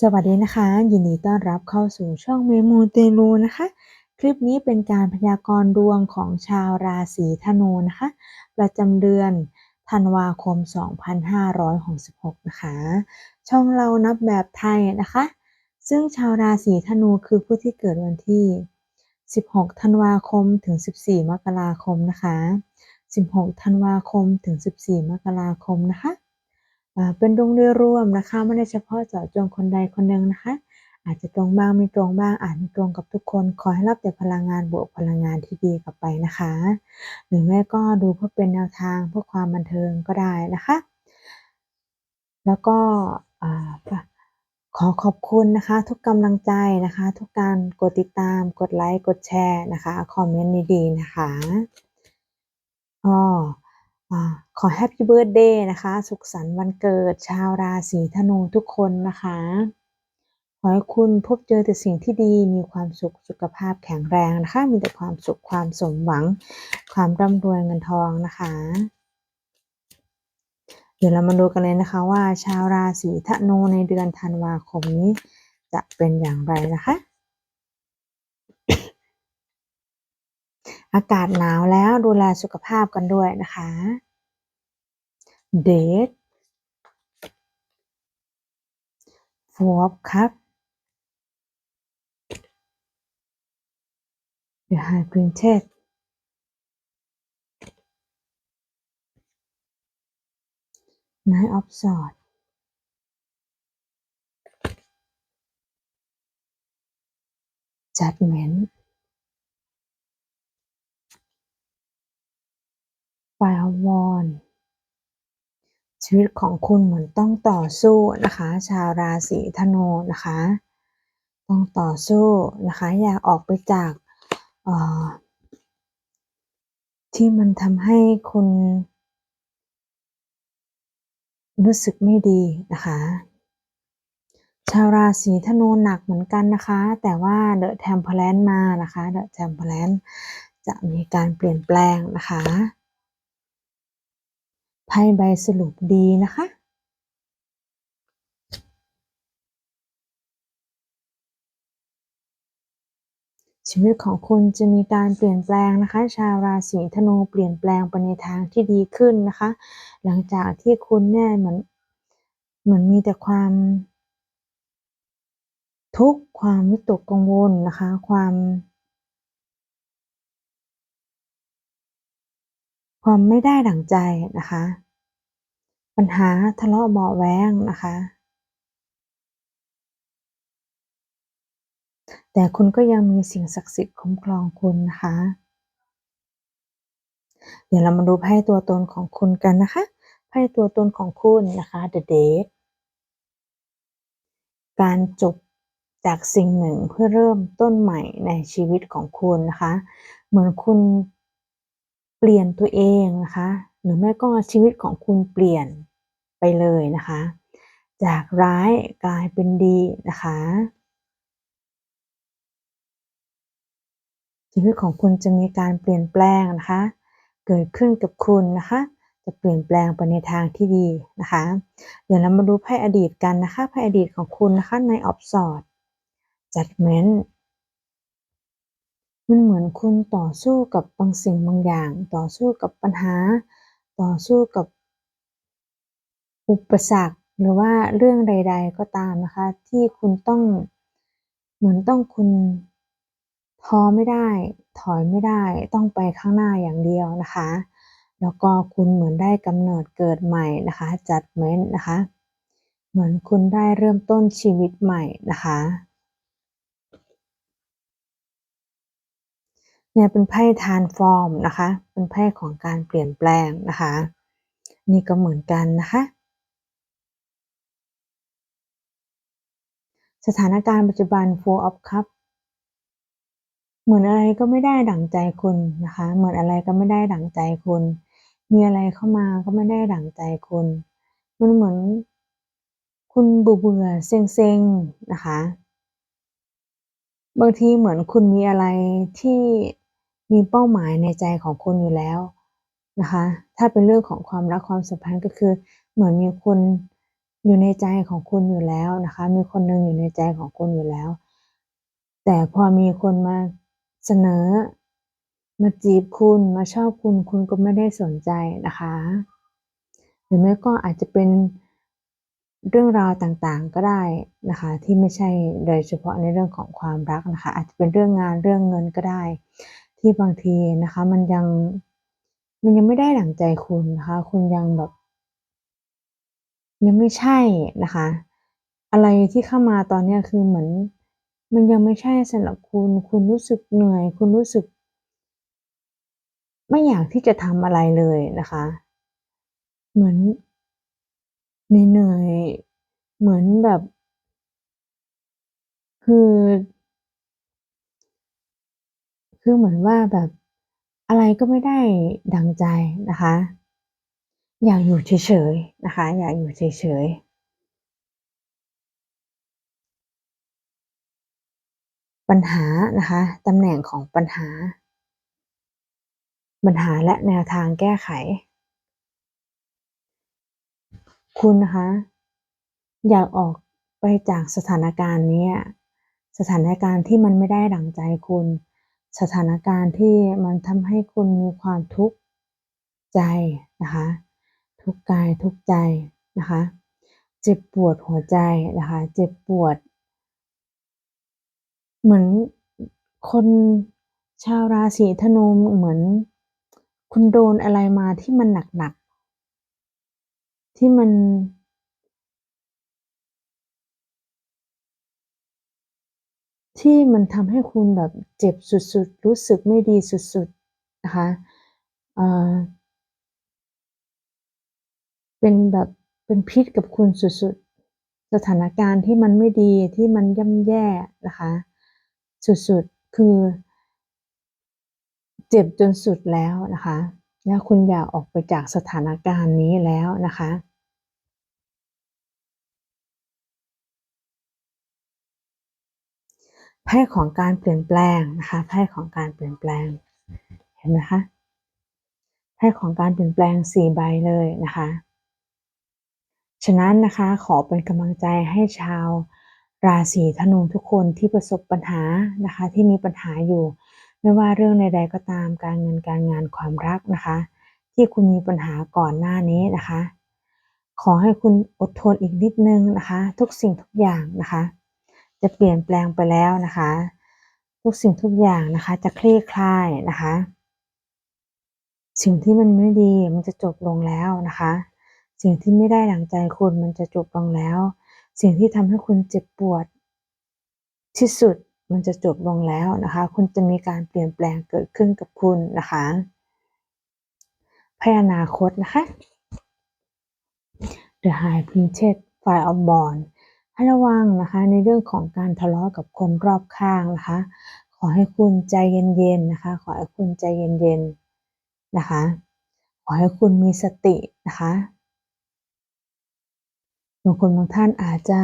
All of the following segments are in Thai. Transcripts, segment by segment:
สวัสดีนะคะ ยินดีต้อนรับเข้าสู่ช่องเมมูเตลูนะคะ คลิปนี้เป็นการพยากรณ์ดวงของชาวราศีธนูนะคะ ประจำเดือนธันวาคม 2566 นะคะ ช่องเรานับแบบไทยนะคะ ซึ่งชาวราศีธนูคือผู้ที่เกิดวันที่ 16 ธันวาคมถึง 14 มกราคมนะคะ 16 ธันวาคมถึง 14 มกราคมนะคะ เป็นดวงโดยรวมนะคะไม่ได้เฉพาะเจาะจงคนใดคนหนึ่งนะคะ อาจจะตรงบ้างไม่ตรงบ้างอาจไม่ตรงกับทุกคน ขอให้รับแต่พลังงานบวกพลังงานที่ดีกลับไปนะคะ หรือแม่ก็ดูเพื่อเป็นแนวทางเพื่อความบันเทิงก็ได้นะคะ แล้วก็ขอขอบคุณนะคะ ทุกกำลังใจนะคะ ทุกการกดติดตาม กดไลค์กดแชร์นะคะคอมเมนต์ดีๆนะคะอ๋อ ขอแฮปปี้เบิร์ดเดย์นะคะ สุขสันต์วันเกิดชาวราศีธนูทุกคนนะคะ ขอให้คุณพบเจอแต่สิ่งที่ดี มีความสุข สุขภาพแข็งแรงนะคะ มีแต่ความสุข ความสมหวัง ความร่ำรวยเงินทองนะคะ เดี๋ยวเรามาดูกันเลยนะคะว่า ชาวราศีธนูในเดือนธันวาคมนี้จะเป็นอย่างไรนะคะ อากาศหนาวแล้วดูแลสุขภาพกันด้วยนะคะ เดทฟอบครับ The High Princess Knight of Swords Judgment ไฟวอน ชีวิตของคุณเหมือนต้องต่อสู้นะคะ ชาวราศีธนูนะคะ ต้องต่อสู้นะคะ อยากออกไปจากที่มันทำให้คุณ รู้สึกไม่ดีนะคะ ชาวราศีธนูหนักเหมือนกันนะคะ แต่ว่าเดอะแทมเพลนมานะคะเดอะแทมเพลนจะมีการเปลี่ยนแปลงนะคะ ไพ่ใบสรุปดีนะคะ ชีวิตของคุณจะมีการเปลี่ยนแปลงนะคะ ชาวราศีธนูเปลี่ยนแปลงไปในทางที่ดีขึ้นนะคะ หลังจากที่คุณเนี่ยเหมือนเหมือนมีแต่ความ ทุกข์ความวิตกกังวลนะคะ ความ ความไม่ได้ดั่งใจนะคะ ปัญหาทะเลาะเบาแว้งนะคะ แต่คุณก็ยังมีสิ่งศักดิ์สิทธิ์คุ้มครองคุณนะคะ เดี๋ยวเรามาดูไพ่ตัวตนของคุณกันนะคะไพ่ตัวตนของคุณนะคะ The Date การจบจากสิ่งหนึ่งเพื่อเริ่มต้นใหม่ในชีวิตของคุณนะคะ เหมือนคุณ เปลี่ยนตัวเองนะคะ หรือไม่ก็ชีวิตของคุณเปลี่ยนไปเลยนะคะ จากร้ายกลายเป็นดีนะคะ ชีวิตของคุณจะมีการเปลี่ยนแปลงนะคะ เกิดขึ้นกับคุณนะคะ จะเปลี่ยนแปลงไปในทางที่ดีนะคะ เดี๋ยวเรามาดูไพ่อดีตกันนะคะไพ่อดีตของคุณนะคะในออฟสอดจัดเมนต์ มันเหมือนคุณต่อสู้กับบางสิ่งบางอย่าง ต่อสู้กับปัญหา ต่อสู้กับ อุปสรรคหรือว่าเรื่องใด ๆ ก็ตามนะคะ ที่คุณต้องเหมือนต้องคุณท้อไม่ได้ ถอยไม่ได้ต้องไปข้างหน้าอย่างเดียวนะคะ แล้วก็คุณเหมือนได้กำเนิดเกิดใหม่นะคะ จัดเม้นนะคะ เหมือนคุณได้เริ่มต้นชีวิตใหม่นะคะ เนี่ยเป็นไพ่ทานฟอร์มนะคะ เป็นไพ่ของการเปลี่ยนแปลงนะคะ นี่ก็เหมือนกันนะคะ สถานการณ์ปัจจุบัน Four of Cup เหมือนอะไรก็ไม่ได้ดั่งใจคุณนะคะ เหมือนอะไรก็ไม่ได้ดั่งใจคุณ มีอะไรเข้ามาก็ไม่ได้ดั่งใจคุณ มันเหมือน คุณเบื่อเบื่อเซ็งเซ็งนะคะบางทีเหมือนคุณมีอะไรที่ มีเป้าหมายในใจของคุณอยู่แล้วนะคะ ถ้าเป็นเรื่องของความรักความสัมพันธ์ก็คือ เหมือนมีคนอยู่ในใจของคุณอยู่แล้วนะคะ มีคนหนึ่งอยู่ในใจของคุณอยู่แล้ว แต่พอมีคนมาเสนอ มาจีบคุณมาชอบคุณคุณก็ไม่ได้สนใจนะคะ หรือไม่ก็อาจจะเป็นเรื่องราวต่างๆก็ได้นะคะ ที่ไม่ใช่โดยเฉพาะในเรื่องของความรักนะคะ อาจจะเป็นเรื่องงานเรื่องเงินก็ได้ ที่บางทีนะคะ มันยังมันยังไม่ได้ดั่งใจคุณนะคะ คุณยังแบบ ยังไม่ใช่นะคะ อะไรที่เข้ามาตอนเนี้คือเหมือน มันยังไม่ใช่สำหรับคุณ คุณรู้สึกเหนื่อย คุณรู้สึก ไม่อยากที่จะทำอะไรเลยนะคะ เหมือนเหนื่อยเหมือนแบบ คือ คือเหมือนว่าแบบอะไรก็ไม่ได้ดังใจนะคะ อยากอยู่เฉยๆนะคะ อยากอยู่เฉยๆปัญหานะคะตำแหน่งของปัญหา ปัญหาและแนวทางแก้ไข คุณนะคะ อยากออกไปจากสถานการณ์นี้สถานการณ์ที่มันไม่ได้ดั่งใจคุณ สถานการณ์ที่มันทำให้คุณมีความทุกข์ใจนะคะ ทุกกายทุกใจนะคะ เจ็บปวดหัวใจนะคะ เจ็บปวด เหมือนคนชาวราศีธนูเหมือน คุณโดนอะไรมาที่มันหนักๆที่มัน ที่มันทำให้คุณแบบเจ็บสุดๆ รู้สึกไม่ดีสุดๆ นะคะเป็นแบบเป็นพิษกับคุณสุดๆ สถานการณ์ที่มันไม่ดีที่มันย่ำแย่นะคะ สุดๆ คือ เจ็บจนสุดแล้วนะคะ แล้วคุณอยากออกไปจากสถานการณ์นี้แล้วนะคะ ไพ่ของการเปลี่ยนแปลงนะคะไพ่ของการเปลี่ยนแปลงเห็นไหมคะไพ่ของการเปลี่ยนแปลง4ใบเลยนะคะฉะนั้นนะคะขอเป็นกำลังใจให้ชาวราศีธนูทุกคนที่ประสบปัญหานะคะที่มีปัญหาอยู่ ไม่ว่าเรื่องใดๆก็ตามการเงินการงานความรักนะคะ ที่คุณมีปัญหาก่อนหน้านี้นะคะ ขอให้คุณอดทนอีกนิดนึงนะคะ ทุกสิ่งทุกอย่างนะคะ จะเปลี่ยนแปลงไปแล้วนะคะ ทุกสิ่งทุกอย่างนะคะจะคลี่คลายนะคะ สิ่งที่มันไม่ดีมันจะจบลงแล้วนะคะ สิ่งที่ไม่ได้ดั่งใจคุณมันจะจบลงแล้ว สิ่งที่ทำให้คุณเจ็บปวด ที่สุดมันจะจบลงแล้วนะคะ คุณจะมีการเปลี่ยนแปลงเกิดขึ้นกับคุณนะคะพ่อนาคตนะคะ The High Priestess Five of Wands ให้ระวังนะคะในเรื่องของการทะเลาะกับคนรอบข้างนะคะ ขอให้คุณใจเย็นๆนะคะ ขอให้คุณใจเย็นๆนะคะ ขอให้คุณมีสตินะคะบางคนบางท่านอาจจะ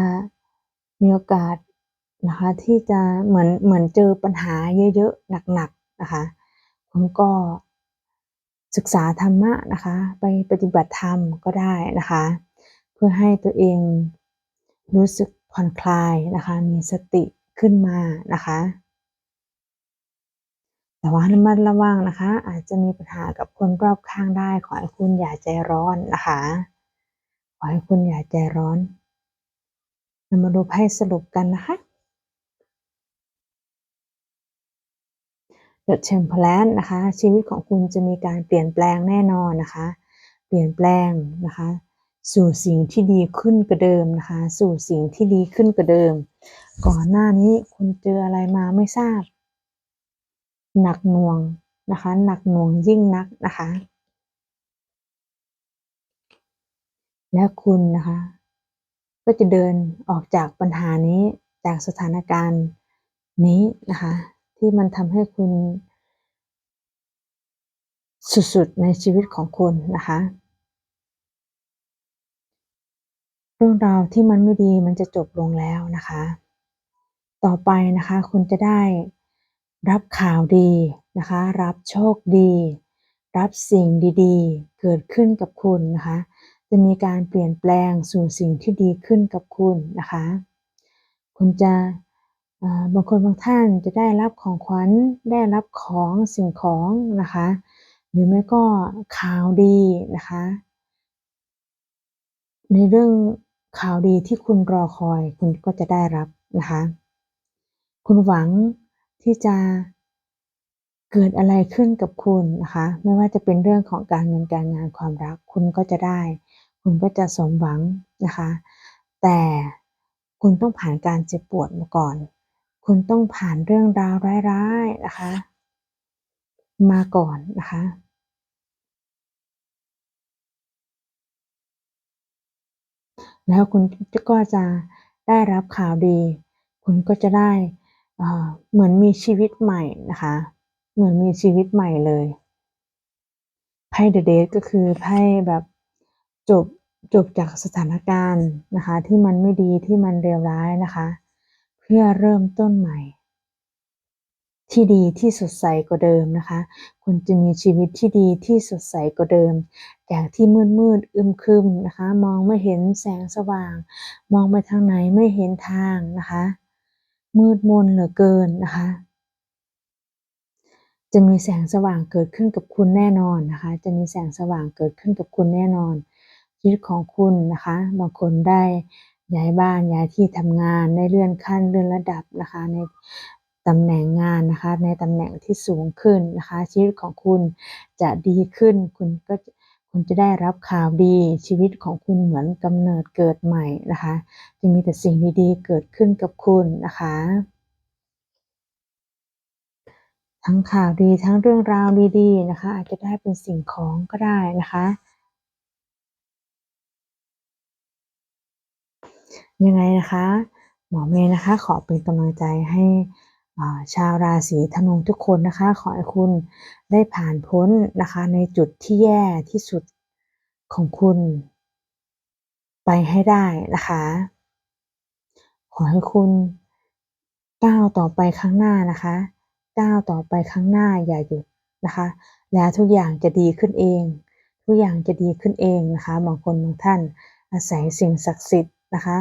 มีโอกาสนะคะที่จะเหมือนเหมือนเจอปัญหาเยอะๆหนักๆนะคะคุณก็ศึกษาธรรมะนะคะ ไปปฏิบัติธรรมก็ได้นะคะ เพื่อให้ตัวเอง รู้สึกผ่อนคลายนะคะ มีสติขึ้นมานะคะ แต่ว่าระมัดระวังนะคะ อาจจะมีปัญหากับคนรอบข้างได้ ขอให้คุณอย่าใจร้อนนะคะ ขอให้คุณอย่าใจร้อนเรามาดูไพ่สรุปกันนะคะ The Temperance นะคะ ชีวิตของคุณจะมีการเปลี่ยนแปลงแน่นอนนะคะ เปลี่ยนแปลงนะคะ สู่สิ่งที่ดีขึ้นกว่าเดิมนะคะ สู่สิ่งที่ดีขึ้นกว่าเดิม ก่อนหน้านี้คุณเจออะไรมาไม่ทราบ หนักหน่วงนะคะ หนักหน่วงยิ่งนักนะคะ และคุณนะคะ ก็จะเดินออกจากปัญหานี้จากสถานการณ์นี้นะคะ ที่มันทำให้คุณ สุดๆในชีวิตของคุณนะคะ เรื่องราวที่มันไม่ดีมันจะจบลงแล้วนะคะ ต่อไปนะคะคุณจะได้รับข่าวดีนะคะ รับโชคดี รับสิ่งดีๆ เกิดขึ้นกับคุณนะคะ จะมีการเปลี่ยนแปลงสู่สิ่งที่ดีขึ้นกับคุณนะคะ คุณจะบางคนบางท่านจะได้รับของขวัญได้รับของสิ่งของนะคะ หรือไม่ก็ข่าวดีนะคะ ในเรื่อง ข่าวดีที่คุณรอคอยคุณก็จะได้รับนะคะ คุณหวังที่จะเกิดอะไรขึ้นกับคุณนะคะ ไม่ว่าจะเป็นเรื่องของการเงินการงานความรัก คุณก็จะได้ คุณก็จะสมหวังนะคะ แต่คุณต้องผ่านการเจ็บปวดมาก่อน คุณต้องผ่านเรื่องราวร้ายๆนะคะ มาก่อนนะคะ แล้วคุณก็จะได้รับข่าวดี คุณก็จะได้เหมือนมีชีวิตใหม่นะคะ เหมือนมีชีวิตใหม่เลยไพ่เดอะเดทก็คือไพ่แบบจบจบจากสถานการณ์นะคะ ที่มันไม่ดีที่มันเลวร้ายนะคะ เพื่อเริ่มต้นใหม่ ที่ดีที่สดใสกว่าเดิมนะคะ คุณจะมีชีวิตที่ดีที่สดใสกว่าเดิม จากที่มืดมืดอึมครึมนะคะ มองไม่เห็นแสงสว่าง มองไปทางไหนไม่เห็นทางนะคะ มืดมนเหลือเกินนะคะ จะมีแสงสว่างเกิดขึ้นกับคุณแน่นอนนะคะ จะมีแสงสว่างเกิดขึ้นกับคุณแน่นอนชีวิตของคุณนะคะบางคนได้ย้ายบ้านย้ายที่ทำงานในเลื่อนขั้นเลื่อนระดับนะคะใน ตำแหน่งงานนะคะ ในตำแหน่งที่สูงขึ้นนะคะ ชีวิตของคุณจะดีขึ้น คุณก็คุณจะได้รับข่าวดีชีวิตของคุณเหมือนกำเนิดเกิดใหม่นะคะ จะมีแต่สิ่งดีๆ เกิดขึ้นกับคุณนะคะ ทั้งข่าวดีทั้งเรื่องราวดีๆนะคะ อาจจะได้เป็นสิ่งของก็ได้นะคะยังไงนะคะ หมอเมย์นะคะ ขอเป็นกำลังใจให้ ชาวราศีธนูทุกคนนะคะ ขอให้คุณได้ผ่านพ้นนะคะในจุดที่แย่ที่สุดของคุณ ไปให้ได้นะคะ ขอให้คุณก้าวต่อไปข้างหน้านะคะก้าวต่อไปข้างหน้าอย่าหยุดนะคะ แล้วทุกอย่างจะดีขึ้นเอง ทุกอย่างจะดีขึ้นเองนะคะบางคนบางท่านอาศัยสิ่งศักดิ์สิทธิ์นะคะ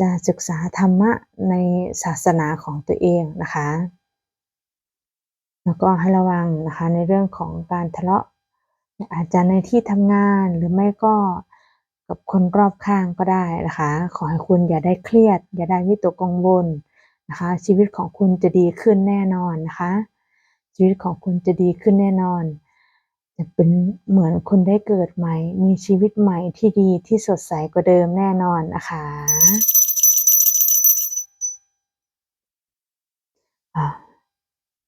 จะศึกษาธรรมะในศาสนาของตัวเองนะคะ แล้วก็ให้ระวังนะคะในเรื่องของการทะเลาะอาจจะในที่ทำงานหรือไม่ก็กับคนรอบข้างก็ได้นะคะ ขอให้คุณอย่าได้เครียด อย่าได้วิตกกังวลนะคะ ชีวิตของคุณจะดีขึ้นแน่นอนนะคะ ชีวิตของคุณจะดีขึ้นแน่นอน จะเป็นเหมือนคุณได้เกิดใหม่ มีชีวิตใหม่ที่ดีที่สดใสกว่าเดิมแน่นอนนะคะ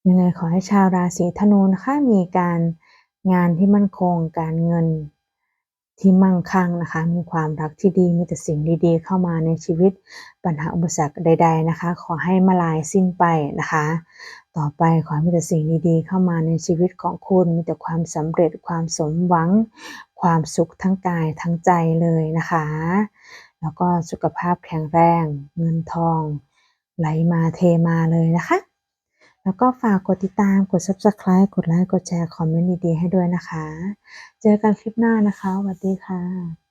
ยังไงขอให้ชาวราศีธนูนะคะมีการงานที่มั่นคงการเงินที่มั่งคั่งนะคะ มีความรักที่ดี มีแต่สิ่งดีๆ เข้ามาในชีวิต ปัญหาอุปสรรคใด ๆนะคะ ขอให้มาลายสิ้นไปนะคะ ต่อไปขอให้มีแต่สิ่งดีๆ เข้ามาในชีวิตของคุณ มีแต่ความสำเร็จความสมหวัง ความสุขทั้งกายทั้งใจเลยนะคะ แล้วก็สุขภาพแข็งแรง เงินทอง ไหลมาเทมาเลยนะคะ แล้วก็ฝากกดติดตามกด subscribe กดไลค์กดแชร์คอมเมนต์ดีๆให้ด้วยนะคะ เจอกันคลิปหน้านะคะสวัสดีค่ะ